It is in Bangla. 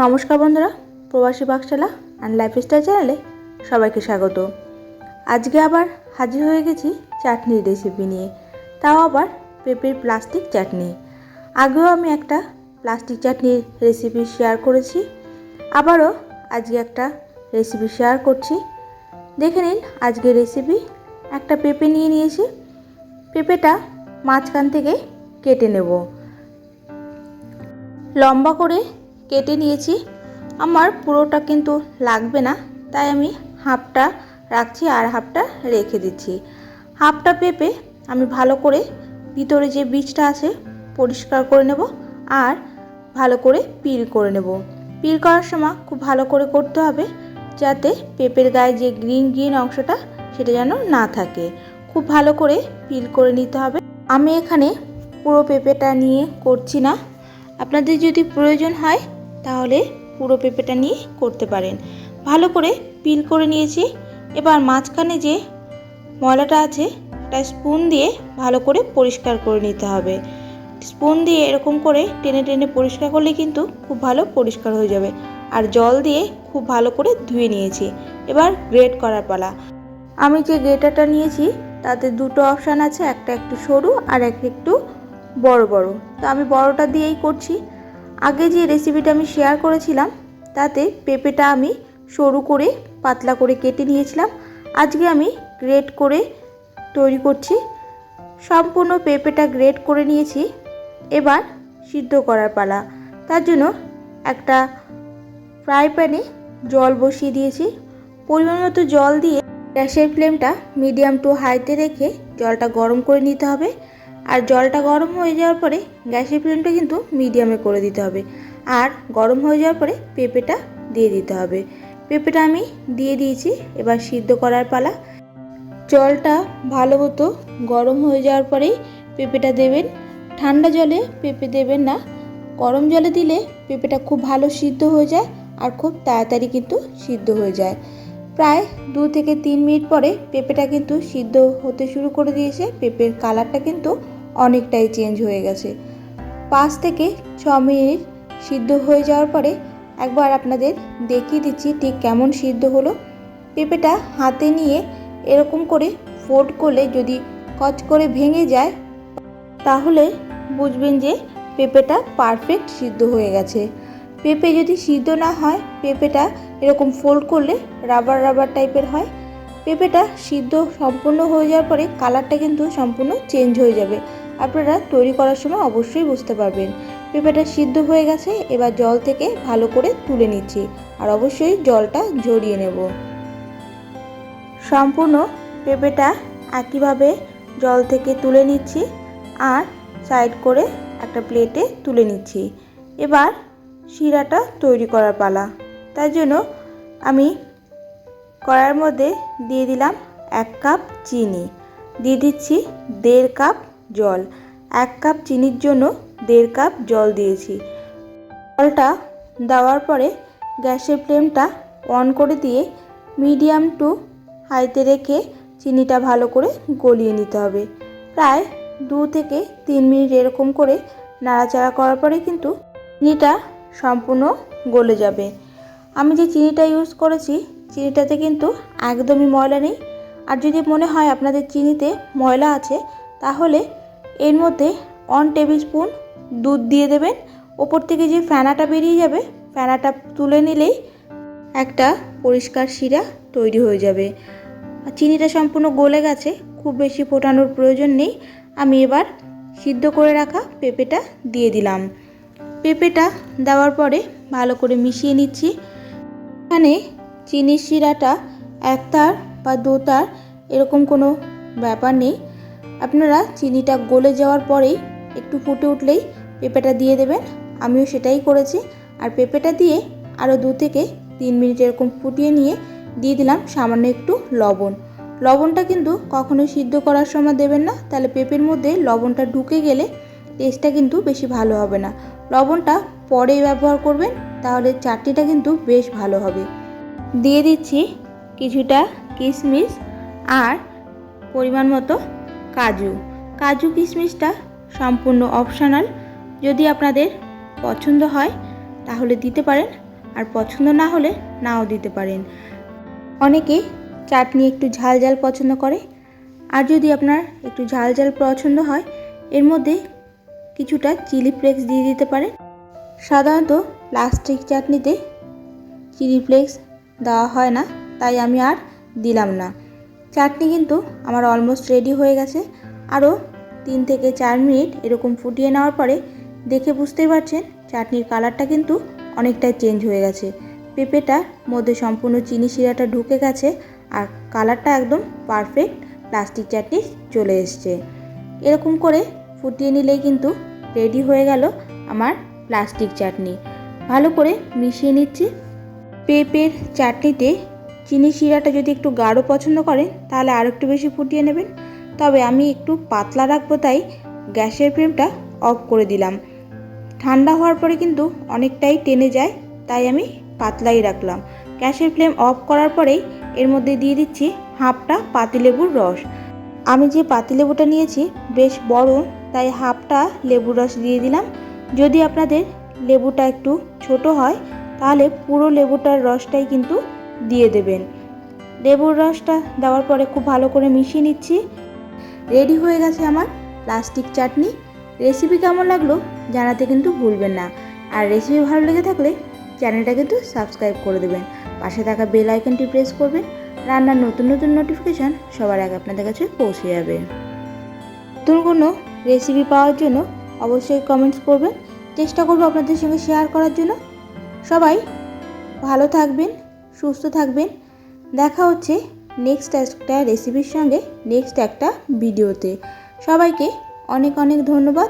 নমস্কার বন্ধুরা, প্রবাসী পাকশালা অ্যান্ড লাইফস্টাইল চ্যানেলে সবাইকে স্বাগত। আজকে আবার হাজির হয়ে গেছি চাটনির রেসিপি নিয়ে। তাও আবার পেঁপের প্লাস্টিক চাটনি। আগেও আমি একটা প্লাস্টিক চাটনির রেসিপি শেয়ার করেছি, আবারও আজকে একটা রেসিপি শেয়ার করছি। দেখে নিন আজকে রেসিপি একটা পেঁপে নিয়ে নিয়েছি। পেঁপেটা মাঝখান থেকে কেটে নেব। লম্বা করে কেটে নিয়েছি। আমার পুরোটা কিন্তু লাগবে না, তাই আমি হাফটা রাখছি আর হাফটা রেখে দিচ্ছি। হাফটা পেঁপে আমি ভালো করে ভিতরে যে বীজটা আছে পরিষ্কার করে নেব আর ভালো করে পিল করে নেব। পিল করার সময় খুব ভালো করে করতে হবে যাতে পেঁপের গায়ে যে গ্রিন গ্রিন অংশটা সেটা যেন না থাকে। খুব ভালো করে পিল করে নিতে হবে। আমি এখানে পুরো পেঁপেটা নিয়ে করছি না। আপনাদের যদি প্রয়োজন হয় তাহলে পুরো পেঁপেটা নিয়ে করতে পারেন। ভালো করে পিল করে নিয়েছি। এবার মাঝখানে যে ময়লাটা আছে একটা স্পুন দিয়ে ভালো করে পরিষ্কার করে নিতে হবে। স্পুন দিয়ে এরকম করে টেনে টেনে পরিষ্কার করলে কিন্তু খুব ভালো পরিষ্কার হয়ে যাবে। আর জল দিয়ে খুব ভালো করে ধুয়ে নিয়েছি। এবার গ্রেট করার পালা। আমি যে গ্রেটারটা নিয়েছি, তাতে দুটো অপশান আছে, একটা একটু সরু আর একটা একটু বড় বড়। তো আমি বড়টা দিয়েই করছি। আগে যে রেসিপিটা আমি শেয়ার করেছিলাম, তাতে পেঁপেটা আমি সরু করে, পাতলা করে কেটে নিয়েছিলাম। আজকে আমি গ্রেট করে তৈরি করছি। সম্পূর্ণ পেঁপেটা গ্রেট করে নিয়েছি। এবার সিদ্ধ করার পালা। তার জন্য একটা ফ্রাই প্যানে জল বসিয়ে দিয়েছি। পরিমাণ মতো জল দিয়ে গ্যাসের ফ্লেমটা মিডিয়াম টু হাইতে রেখে জলটা গরম করে নিতে হবে। আর জলটা গরম হয়ে যাওয়ার পরে গ্যাসের ফ্লেমটা কিন্তু মিডিয়ামে করে দিতে হবে। আর গরম হয়ে যাওয়ার পরে পেঁপেটা দিয়ে দিতে হবে। পেঁপেটা আমি দিয়ে দিয়েছি, এবার সিদ্ধ করার পালা। জলটা ভালো মতো গরম হয়ে যাওয়ার পরেই পেঁপেটা দেবেন। ঠান্ডা জলে পেঁপে দেবেন না। গরম জলে দিলে পেঁপেটা খুব ভালো সিদ্ধ হয়ে যায় আর খুব তাড়াতাড়ি কিন্তু সিদ্ধ হয়ে যায়। প্রায় দু থেকে তিন মিনিট পরে পেঁপেটা কিন্তু সিদ্ধ হতে শুরু করে দিয়েছে। পেঁপের কালারটা কিন্তু অনেকটাই চেঞ্জ হয়ে গেছে। পাঁচ থেকে ছ মিনিট সিদ্ধ হয়ে যাওয়ার পরে একবার আপনাদের দেখিয়ে দিচ্ছি ঠিক কেমন সিদ্ধ হলো। পেঁপেটা হাতে নিয়ে এরকম করে ফোল্ড করলে যদি কচ করে ভেঙে যায়, তাহলে বুঝবেন যে পেঁপেটা পারফেক্ট সিদ্ধ হয়ে গেছে। পেঁপে যদি সিদ্ধ না হয়, পেঁপেটা এরকম ফোল্ড করলে রাবার রাবার টাইপের হয়। পেঁপেটা সিদ্ধ সম্পূর্ণ হয়ে যাওয়ার পরে কালারটা কিন্তু সম্পূর্ণ চেঞ্জ হয়ে যাবে। আপনারা তৈরি করার সময় অবশ্যই বুঝতে পারবেন। পেঁপেটা সিদ্ধ হয়ে গেছে, এবার জল থেকে ভালো করে তুলে নিচ্ছি। আর অবশ্যই জলটা ঝরিয়ে নেব। সম্পূর্ণ পেঁপেটা একইভাবে জল থেকে তুলে নিচ্ছি আর সাইড করে একটা প্লেটে তুলে নিচ্ছি। এবার শিরাটা তৈরি করার পালা। তার জন্য আমি কড়াইয়ের মধ্যে দিয়ে দিলাম এক কাপ চিনি। দিয়ে দিচ্ছি দেড় কাপ জল। এক কাপ চিনির জন্য দেড় কাপ জল দিয়েছি। জলটা দেওয়ার পরে গ্যাসের ফ্লেমটা অন করে দিয়ে মিডিয়াম টু হাইতে রেখে চিনিটা ভালো করে গলিয়ে নিতে হবে। প্রায় দু থেকে তিন মিনিট এরকম করে নাড়াচাড়া করার পরে কিন্তু চিনিটা সম্পূর্ণ গলে যাবে। আমি যে চিনিটা ইউজ করেছি, চিনিটাতে কিন্তু একদমই ময়লা নেই। আর যদি মনে হয় আপনাদের চিনিতে ময়লা আছে, তাহলে এর মধ্যে ওয়ান টেবিল স্পুন দুধ দিয়ে দেবেন। ওপর থেকে যে ফেনাটা বেরিয়ে যাবে, ফেনাটা তুলে নিলেই একটা পরিষ্কার শিরা তৈরি হয়ে যাবে। চিনিটা সম্পূর্ণ গলে গেছে, খুব বেশি ফোটানোর প্রয়োজন নেই। আমি এবার সিদ্ধ করে রাখা পেঁপেটা দিয়ে দিলাম। পেঁপেটা দেওয়ার পরে ভালো করে মিশিয়ে নিচ্ছি। এখানে চিনির শিরাটা এক তার বা দু তার এরকম কোনো ব্যাপার নেই। আপনারা চিনিটা গলে যাওয়ার পরেই একটু ফুটে উঠলেই পেঁপেটা দিয়ে দেবেন। আমিও সেটাই করেছি। আর পেঁপেটা দিয়ে আরও দু থেকে তিন মিনিট এরকম ফুটিয়ে নিয়ে দিয়ে দিলাম সামান্য একটু লবণ। লবণটা কিন্তু কখনোই সিদ্ধ করার সময় দেবেন না। তাহলে পেঁপের মধ্যে লবণটা ঢুকে গেলে টেস্টটা কিন্তু বেশি ভালো হবে না। লবণটা পরে ব্যবহার করবেন, তাহলে চাটনিটা কিন্তু বেশ ভালো হবে। দিয়ে দিচ্ছি কিছুটা কিশমিশ আর পরিমাণ মতো কাজু। কাজু কিশমিশটা সম্পূর্ণ অপশনাল যদি আপনাদের পছন্দ হয়, তাহলে দিতে পারেন। আর পছন্দ না হলে নাও দিতে পারেন। অনেকে চাটনি একটু ঝাল ঝাল পছন্দ করে। আর যদি আপনার একটু ঝাল ঝাল পছন্দ হয়, এর মধ্যে কিছুটা চিলি ফ্লেক্স দিয়ে দিতে পারেন। সাধারণত প্লাস্টিক চাটনিতে চিলি ফ্লেক্স দেওয়া হয় না, তাই আমি আর দিলাম না। চাটনি কিন্তু আমার অলমোস্ট রেডি হয়ে গেছে। আরও তিন থেকে চার মিনিট এরকম ফুটিয়ে নেওয়ার পরে দেখে বুঝতেই পারছেন চাটনির কালারটা কিন্তু অনেকটাই চেঞ্জ হয়ে গেছে। পেঁপেটার মধ্যে সম্পূর্ণ চিনি শিরাটা ঢুকে গেছে আর কালারটা একদম পারফেক্ট প্লাস্টিক চাটনি চলে এসছে। এরকম করে ফুটিয়ে নিলেই কিন্তু রেডি হয়ে গেল আমার প্লাস্টিক চাটনি। ভালো করে মিশিয়ে নিচ্ছি। পেঁপের চাটনিতে চিনি শিরাটা যদি একটু গাঢ় পছন্দ করেন, তাহলে আর একটু বেশি ফুটিয়ে নেবেন। তবে আমি একটু পাতলা রাখব, তাই গ্যাসের ফ্লেমটা অফ করে দিলাম। ঠান্ডা হওয়ার পরে কিন্তু অনেকটাই টেনে যায়, তাই আমি পাতলাই রাখলাম। গ্যাসের ফ্লেম অফ করার পরেই এর মধ্যে দিয়ে দিচ্ছি হাফটা পাতিলেবুর রস। আমি যে পাতিলেবুটা নিয়েছি বেশ বড়, তাই হাফটা লেবুর রস দিয়ে দিলাম। যদি আপনাদের লেবুটা একটু ছোট হয়, তাহলে পুরো লেবুটার রসটাই কিন্তু দিয়ে দেবেন। লেবুর রসটা দেওয়ার পরে খুব ভালো করে মিশিয়ে নিচ্ছি। রেডি হয়ে গেছে আমার প্লাস্টিক চাটনি। রেসিপি কেমন লাগল জানাতে কিন্তু ভুলবেন না। আর রেসিপি ভালো লেগে থাকলে চ্যানেলটা কিন্তু সাবস্ক্রাইব করে দেবেন। পাশে থাকা বেল আইকনটি প্রেস করবেন। রান্নার নতুন নতুন নোটিফিকেশান সবার আগে আপনাদের কাছে পৌঁছে যাবে। নতুন কোনো রেসিপি পাওয়ার জন্য অবশ্যই কমেন্টস করবেন। চেষ্টা করব আপনাদের সঙ্গে শেয়ার করার জন্য। সবাই ভালো থাকবেন। সুস্থ থাকবেন। দেখা হচ্ছে নেক্সট একটা রেসিপির সঙ্গে নেক্সট একটা ভিডিওতে সবাইকে অনেক অনেক ধন্যবাদ।